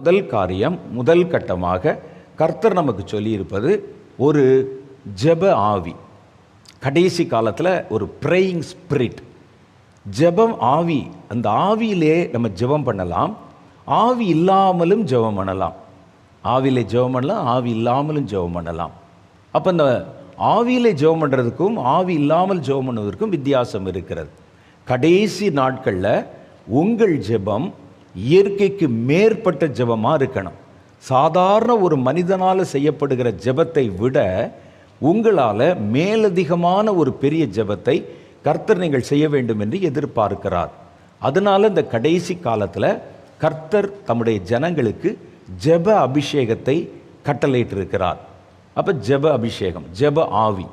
முதல் காரியம் முதல் கட்டமாக கர்த்தர் நமக்கு சொல்லியிருப்பது ஒரு ஜெப ஆவி. கடைசி காலத்தில் ஒரு ப்ரேயிங் ஸ்பிரிட் ஜெபம் ஆவி அந்த ஆவியிலே நம்ம ஜெபம் பண்ணலாம். ஆவி இல்லாமலும் ஜெபம் பண்ணலாம். ஆவியிலே ஜெபம் பண்ணலாம் ஆவி இல்லாமலும் ஜெபம் பண்ணலாம். அப்போ இந்த ஆவியிலே ஜெபம் பண்ணுறதுக்கும் ஆவி இல்லாமல் ஜெபம் பண்ணுவதற்கும் வித்தியாசம் இருக்கிறது. கடைசி நாட்களில் உங்கள் ஜெபம் இயற்கைக்கு மேற்பட்ட ஜெபமாக இருக்கணும். சாதாரண ஒரு மனிதனால் செய்யப்படுகிற ஜெபத்தை விட உங்களால் மேலதிகமான ஒரு பெரிய ஜெபத்தை கர்த்தர் நீங்கள் செய்ய வேண்டும் என்று எதிர்பார்க்கிறார். அதனால் இந்த கடைசி காலத்தில் கர்த்தர் தம்முடைய ஜனங்களுக்கு ஜெப அபிஷேகத்தை கட்டளையிட்டிருக்கிறார். அப்போ ஜெப அபிஷேகம் ஜெப ஆவி.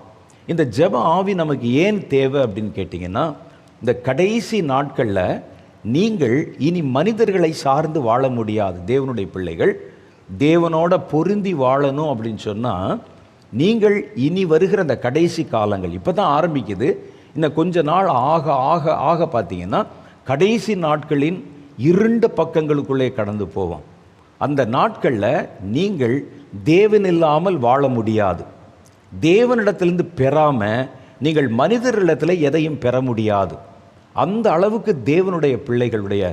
இந்த ஜெப ஆவி நமக்கு ஏன் தேவை அப்படின்னு கேட்டிங்கன்னா இந்த கடைசி நாட்களில் நீங்கள் இனி மனிதர்களை சார்ந்து வாழ முடியாது. தேவனுடைய பிள்ளைகள் தேவனோட பொருந்தி வாழணும் அப்படின்னு சொன்னால் நீங்கள் இனி வருகிற அந்த கடைசி காலங்கள் இப்போ தான் ஆரம்பிக்குது. இந்த கொஞ்ச நாள் ஆக ஆக ஆக பார்த்தீங்கன்னா கடைசி நாட்களின் இருண்ட பக்கங்களுக்குள்ளே கடந்து போவோம். அந்த நாட்களில் நீங்கள் தேவன் இல்லாமல் வாழ முடியாது. தேவனிடத்திலிருந்து பெறாமல் நீங்கள் மனிதர்களிடத்தில் எதையும் பெற முடியாது. அந்த அளவுக்கு தேவனுடைய பிள்ளைகளுடைய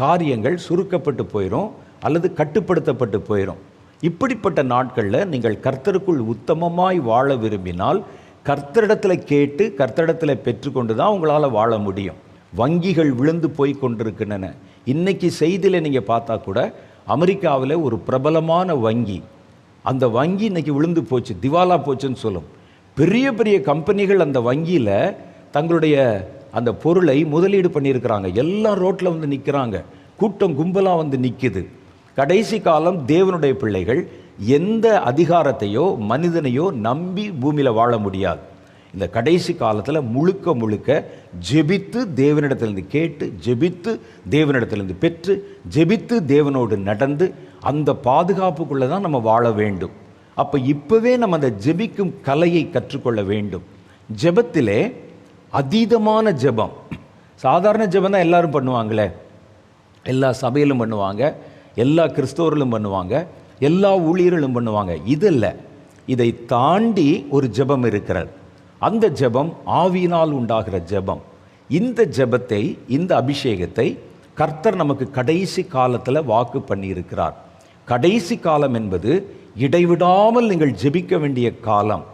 காரியங்கள் சுருக்கப்பட்டு போயிடும் அல்லது கட்டுப்படுத்தப்பட்டு போயிடும் இப்படிப்பட்ட நாட்களில் நீங்கள் கர்த்தருக்குள் உத்தமமாய் வாழ விரும்பினால் கர்த்தரிடத்தில் கேட்டு கர்த்தரிடத்தில் பெற்றுக்கொண்டு தான் உங்களால் வாழ முடியும். வங்கிகள் விழுந்து போய் கொண்டிருக்கின்றன. இன்றைக்கி செய்தியில் நீங்கள் பார்த்தா கூட அமெரிக்காவில் ஒரு பிரபலமான வங்கி. அந்த வங்கி இன்னைக்கு விழுந்து போச்சு திவாலா போச்சுன்னு சொல்லும். பெரிய பெரிய கம்பெனிகள் அந்த வங்கியில் தங்களுடைய அந்த பொருளை முதலீடு பண்ணியிருக்கிறாங்க. எல்லாம் ரோட்டில் வந்து நிற்கிறாங்க கூட்டம் கும்பலாக வந்து நிற்கிது கடைசி காலம் தேவனுடைய பிள்ளைகள் எந்த அதிகாரத்தையோ மனிதனையோ நம்பி பூமியில் வாழ முடியாது. இந்த கடைசி காலத்தில் முழுக்க முழுக்க ஜெபித்து தேவனிடத்திலிருந்து கேட்டு ஜெபித்து தேவனிடத்திலிருந்து பெற்று ஜெபித்து தேவனோடு நடந்து அந்த பாதுகாப்புக்குள்ளே தான் நம்ம வாழ வேண்டும். அப்போ இப்போவே நம்ம அந்த ஜெபிக்கும் கலையை கற்றுக்கொள்ள வேண்டும். ஜெபத்திலே அதீதமான ஜெபம். சாதாரண ஜபம் தான் எல்லாரும் பண்ணுவாங்களே. எல்லா சபையிலும் பண்ணுவாங்க. எல்லா கிறிஸ்தவர்களும் பண்ணுவாங்க. எல்லா ஊழியர்களும் பண்ணுவாங்க. இது இல்லை. இதை தாண்டி ஒரு ஜெபம் இருக்கிறது. அந்த ஜெபம் ஆவியினால் உண்டாகிற ஜெபம். இந்த ஜெபத்தை இந்த அபிஷேகத்தை கர்த்தர் நமக்கு கடைசி காலத்தில் வாக்கு பண்ணியிருக்கிறார். கடைசி காலம் என்பது இடைவிடாமல் நீங்கள் ஜெபிக்க வேண்டிய காலம்.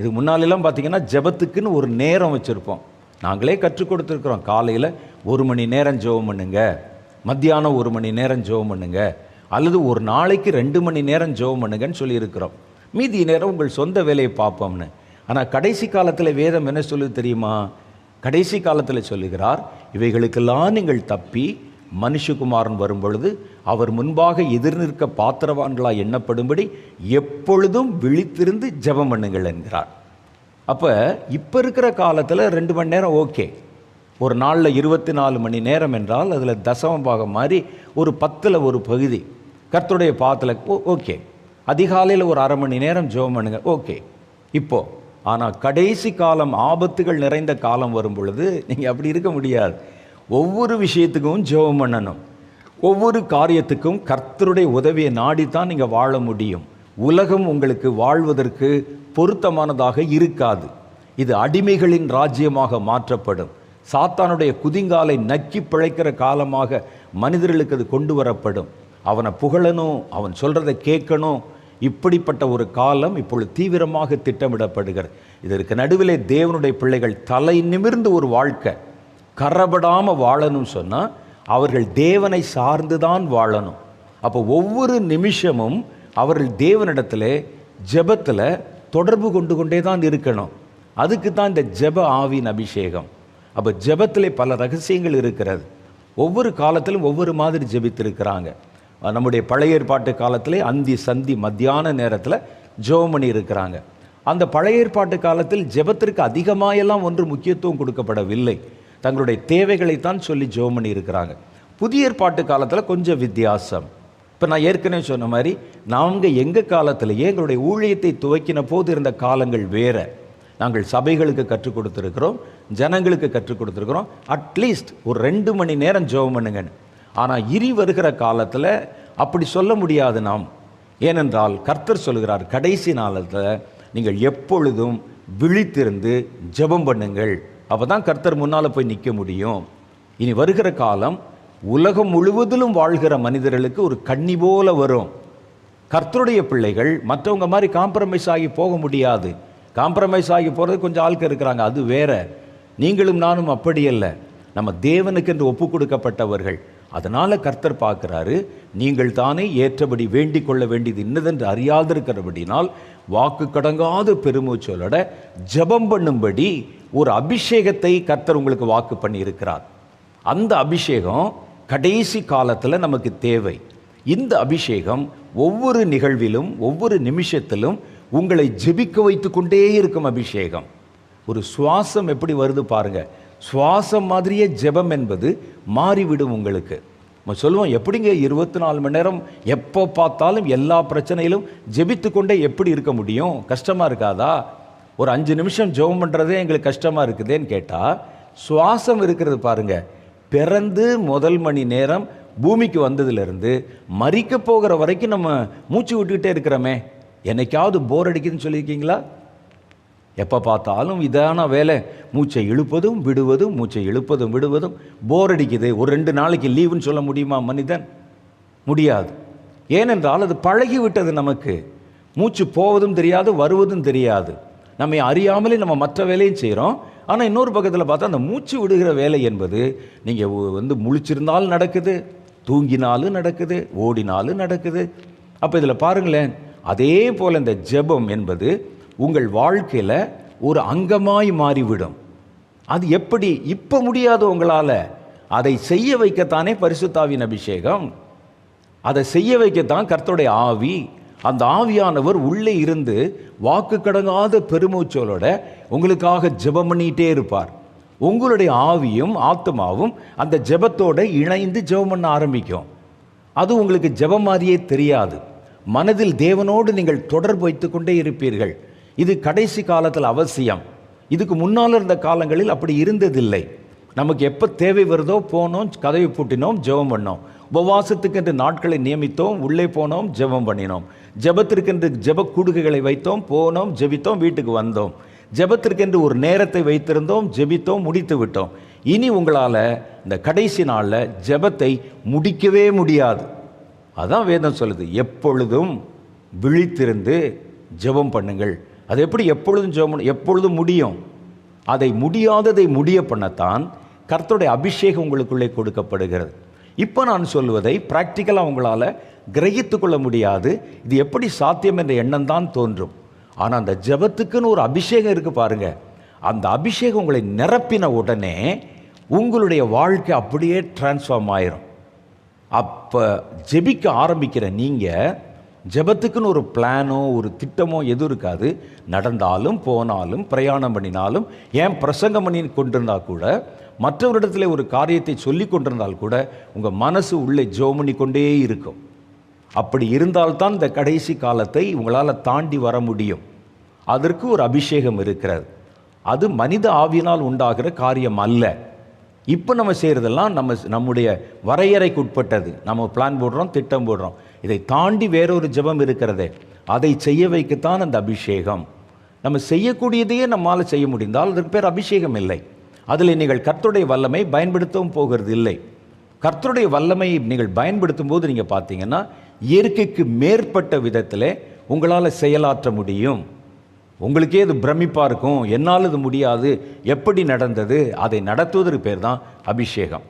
இது முன்னாலெல்லாம் பார்த்தீங்கன்னா ஜெபத்துக்குன்னு ஒரு நேரம் வச்சுருப்போம். நாங்களே கற்றுக் கொடுத்துருக்குறோம். காலையில் ஒரு மணி நேரம் ஜெபம் பண்ணுங்க. மத்தியானம் ஒரு மணி நேரம் ஜெபம் பண்ணுங்க. அல்லது ஒரு நாளைக்கு ரெண்டு மணி நேரம் ஜெபம் பண்ணுங்கன்னு சொல்லியிருக்கிறோம். மீதி நேரம் உங்கள் சொந்த வேலையை பார்ப்போம்னு. ஆனால் கடைசி காலத்தில் வேதம் என்ன சொல்லுது தெரியுமா? கடைசி காலத்தில் சொல்லுகிறார் இவைகளுக்கெல்லாம் நீங்கள் தப்பி மனுஷகுமாரன் வரும் பொழுது அவர் முன்பாக எதிர்நிற்க பாத்திரவான்களாக எண்ணப்படும்படி எப்பொழுதும் விழித்திருந்து ஜெபம் பண்ணுங்கள் என்கிறார். அப்போ இப்போ இருக்கிற காலத்தில் ரெண்டு மணி நேரம் ஓகே. ஒரு நாளில் இருபத்தி நாலு மணி நேரம் என்றால் அதில் தசம பாகம் மாதிரி ஒரு பத்தில் ஒரு பகுதி. கர்த்தருடைய பாத்தில் ஓ ஓகே. அதிகாலையில் ஒரு அரை மணி நேரம் ஜெபம் பண்ணுங்க ஓகே. இப்போது ஆனால் கடைசி காலம் ஆபத்துகள் நிறைந்த காலம் வரும் பொழுது நீங்கள் அப்படி இருக்க முடியாது. ஒவ்வொரு விஷயத்துக்கும் ஜெபம் பண்ணணும். ஒவ்வொரு காரியத்துக்கும் கர்த்தருடைய உதவியை நாடித்தான் நீங்கள் வாழ முடியும். உலகம் உங்களுக்கு வாழ்வதற்கு பொருத்தமானதாக இருக்காது. இது அடிமைகளின் ராஜ்யமாக மாற்றப்படும். சாத்தானுடைய குதிங்காலை நக்கி பிழைக்கிற காலமாக மனிதர்களுக்கு அது கொண்டு வரப்படும். அவனை புகழணும் அவன் சொல்கிறத கேட்கணும். இப்படிப்பட்ட ஒரு காலம் இப்பொழுது தீவிரமாக திட்டமிடப்படுகிறது. இதற்கு நடுவிலே தேவனுடைய பிள்ளைகள் தலை நிமிர்ந்து ஒரு வாழ்க்கை. கரபடாமல் வாழணும்னு சொன்னால் அவர்கள் தேவனை சார்ந்து தான் வாழணும். அப்போ ஒவ்வொரு நிமிஷமும் அவர்கள் தேவனிடத்தில் ஜெபத்தில் தொடர்பு கொண்டு கொண்டே தான் இருக்கணும். அதுக்கு தான் இந்த ஜெப ஆவின் அபிஷேகம். அப்போ ஜெபத்தில் பல ரகசியங்கள் இருக்கிறது. ஒவ்வொரு காலத்திலும் ஒவ்வொரு மாதிரி ஜெபித்திருக்கிறாங்க. நம்முடைய பழைய ஏற்பாட்டு காலத்தில் அந்தி சந்தி மத்தியான நேரத்தில் ஜெபம் பண்ணி இருக்கிறாங்க அந்த பழைய ஏற்பாட்டு காலத்தில் ஜெபத்திற்கு அதிகமாயெல்லாம் ஒன்று முக்கியத்துவம் கொடுக்கப்படவில்லை. தங்களுடைய தேவைகளைத்தான் சொல்லி ஜெபம் பண்ணி இருக்கிறாங்க புதிய ஏற்பாட்டு காலத்தில் கொஞ்சம் வித்தியாசம். இப்போ நான் ஏற்கனவே சொன்ன மாதிரி நாங்கள் எங்கள் காலத்திலேயே எங்களுடைய ஊழியத்தை துவக்கின போது இருந்த காலங்கள் வேறு. நாங்கள் சபைகளுக்கு கற்றுக் கொடுத்துருக்குறோம் ஜனங்களுக்கு கற்றுக் கொடுத்துருக்குறோம். அட்லீஸ்ட் ஒரு ரெண்டு மணி நேரம் ஜெபம் பண்ணுங்கன்னு. ஆனால் இரி வருகிற காலத்தில் அப்படி சொல்ல முடியாது நாம். ஏனென்றால் கர்த்தர் சொல்கிறார் கடைசி நாளத்தில் நீங்கள் எப்பொழுதும் விழித்திருந்து ஜெபம் பண்ணுங்கள். அப்போ தான் கர்த்தர் முன்னால் போய் நிற்க முடியும். இனி வருகிற காலம் உலகம் முழுவதிலும் வாழ்கிற மனிதர்களுக்கு ஒரு கண்ணி போல வரும். கர்த்தருடைய பிள்ளைகள் மற்றவங்க மாதிரி காம்ப்ரமைஸ் ஆகி போக முடியாது. காம்ப்ரமைஸ் ஆகி போகிறது கொஞ்சம் ஆட்கள் இருக்கிறாங்க அது வேற. நீங்களும் நானும் அப்படி அல்ல. நம்ம தேவனுக்கு என்று ஒப்பு கொடுக்கப்பட்டவர்கள். அதனால் கர்த்தர் பார்க்குறாரு நீங்கள் தானே ஏற்றபடி வேண்டிக் கொள்ள வேண்டியது இன்னதென்று அறியாதிருக்கிறபடினால் வாக்கு கடங்காத பெருமூச்சொலோட ஜெபம் பண்ணும்படி ஒரு அபிஷேகத்தை கர்த்தர் உங்களுக்கு வாக்கு பண்ணியிருக்கிறார். அந்த அபிஷேகம் கடைசி காலத்தில் நமக்கு தேவை. இந்த அபிஷேகம் ஒவ்வொரு நிகழ்விலும் ஒவ்வொரு நிமிஷத்திலும் உங்களை ஜெபிக்க வைத்து கொண்டே இருக்கும் அபிஷேகம். ஒரு சுவாசம் எப்படி வருது பாருங்கள் சுவாசம் மாதிரியே ஜெபம் என்பது மாறிவிடும் உங்களுக்கு. நம்ம சொல்லுவோம் எப்படிங்க இருபத்தி நாலு மணி நேரம் எப்போ பார்த்தாலும் எல்லா பிரச்சனையிலும் ஜெபித்து கொண்டே எப்படி இருக்க முடியும்? கஷ்டமாக இருக்காதா? ஒரு அஞ்சு நிமிஷம் ஜெபம் பண்ணுறதே எங்களுக்கு கஷ்டமாக இருக்குதேன்னு கேட்டால் சுவாசம் இருக்கிறது பாருங்கள் பிறந்து முதல் மணி நேரம் பூமிக்கு வந்ததுலேருந்து மறிக்க போகிற வரைக்கும் நம்ம மூச்சு விட்டுக்கிட்டே இருக்கிறோமே. என்னைக்காவது போர் அடிக்குதுன்னு சொல்லியிருக்கீங்களா? எப்போ பார்த்தாலும் இதான வேலை. மூச்சை இழுப்பதும் விடுவதும் மூச்சை இழுப்பதும் விடுவதும். போர் அடிக்குது. ஒரு ரெண்டு நாளைக்கு லீவுன்னு சொல்ல முடியுமா மனிதன்? முடியாது. ஏனென்றால் அது பழகிவிட்டது நமக்கு. மூச்சு போவதும் தெரியாது வருவதும் தெரியாது. நம்மை அறியாமலே நம்ம மற்ற வேலையும் செய்கிறோம் ஆனால் இன்னொரு பக்கத்தில் பார்த்தா அந்த மூச்சு விடுகிற வேலை என்பது நீங்கள் வந்து முழிச்சிருந்தாலும் நடக்குது தூங்கினாலும் நடக்குது ஓடினாலும் நடக்குது. அப்போ இதில் பாருங்களேன் அதே போல் இந்த ஜெபம் என்பது உங்கள் வாழ்க்கையில் ஒரு அங்கமாய் மாறிவிடும். அது எப்படி இப்போ முடியாது உங்களால்? அதை செய்ய வைக்கத்தானே பரிசுத்தாவின் அபிஷேகம்? அதை செய்ய வைக்கத்தான் கர்த்தருடைய ஆவி. அந்த ஆவியானவர் உள்ளே இருந்து வாக்கு கடங்காத பெருமூச்சோலோட உங்களுக்காக ஜெபம் பண்ணிகிட்டே இருப்பார். உங்களுடைய ஆவியும் ஆத்மாவும் அந்த ஜெபத்தோடு இணைந்து ஜெபம் பண்ண ஆரம்பிக்கும். அது உங்களுக்கு ஜெபம் மாதிரியே தெரியாது. மனதில் தேவனோடு நீங்கள் தொடர்பு வைத்து கொண்டே இருப்பீர்கள். இது கடைசி காலத்தில் அவசியம். இதுக்கு முன்னால் இருந்த காலங்களில் அப்படி இருந்ததில்லை. நமக்கு எப்போ தேவை வருதோ போனோம் கதவை பூட்டினோம் ஜெபம் பண்ணோம். உபவாசத்துக்கென்று நாட்களை நியமித்தோம் உள்ளே போனோம் ஜெபம் பண்ணினோம். ஜெபத்திற்கென்று ஜெப கூடுகைகளை வைத்தோம் போனோம் ஜெபித்தோம் வீட்டுக்கு வந்தோம். ஜெபத்திற்கென்று ஒரு நேரத்தை வைத்திருந்தோம் ஜெபித்தோம் முடித்து விட்டோம். இனி உங்களால் இந்த கடைசி நாளில் ஜெபத்தை முடிக்கவே முடியாது. அதான் வேதம் சொல்லுது எப்பொழுதும் விழித்திருந்து ஜெபம் பண்ணுங்கள். அது எப்படி எப்பொழுதும் ஜெபம் எப்பொழுதும் முடியும்? அதை முடியாததை முடிய பண்ணத்தான் கர்த்தருடைய அபிஷேகம் உங்களுக்குள்ளே கொடுக்கப்படுகிறது. இப்போ நான் சொல்வதை ப்ராக்டிக்கலாக உங்களால் கிரகித்து கொள்ள முடியாது. இது எப்படி சாத்தியம் என்ற எண்ணம் தான் தோன்றும். ஆனால் அந்த ஜெபத்துக்குன்னு ஒரு அபிஷேகம் இருக்குது பாருங்க. அந்த அபிஷேகம் உங்களை நிரப்பின உடனே உங்களுடைய வாழ்க்கை அப்படியே டிரான்ஸ்ஃபார்ம் ஆயிரும். அப்போ ஜெபிக்க ஆரம்பிக்கிற நீங்கள் ஜெபத்துக்குன்னு ஒரு பிளானோ ஒரு திட்டமோ எதுவும் இருக்காது. நடந்தாலும் போனாலும் பிரயாணம் பண்ணினாலும் ஏன் பிரசங்கம் பண்ணி கொண்டிருந்தா கூட மற்றவரிடத்தில் ஒரு காரியத்தை சொல்லி கொண்டிருந்தால் கூட உங்கள் மனசு உள்ளே ஜோமணி கொண்டே இருக்கும். அப்படி இருந்தால்தான் இந்த கடைசி காலத்தை உங்களால் தாண்டி வர முடியும். அதற்கு ஒரு அபிஷேகம் இருக்கிறது. அது மனித ஆவியினால் உண்டாகிற காரியம் அல்ல. இப்போ நம்ம செய்கிறதெல்லாம் நம்ம நம்முடைய வரையறைக்கு உட்பட்டது நம்ம பிளான் போடுறோம் திட்டம் போடுறோம். இதை தாண்டி வேறொரு ஜெபம் இருக்கிறதே. அதை செய்ய வைக்கத்தான் அந்த அபிஷேகம். நம்ம செய்யக்கூடியதையே நம்மால் செய்ய முடிந்தால் அதற்கு பேர் அபிஷேகம் இல்லை. அதில் நீங்கள் கர்த்தருடைய வல்லமை பயன்படுத்தவும் போகிறது இல்லை. கர்த்தருடைய வல்லமையை நீங்கள் பயன்படுத்தும் போது நீங்கள் பார்த்தீங்கன்னா இயற்கைக்கு மேற்பட்ட விதத்தில் உங்களால் செயலாற்ற முடியும். உங்களுக்கே இது பிரமிப்பாக இருக்கும். என்னால் இது முடியாது. எப்படி நடந்தது? அதை நடத்துவதற்கு பேர் தான் அபிஷேகம்.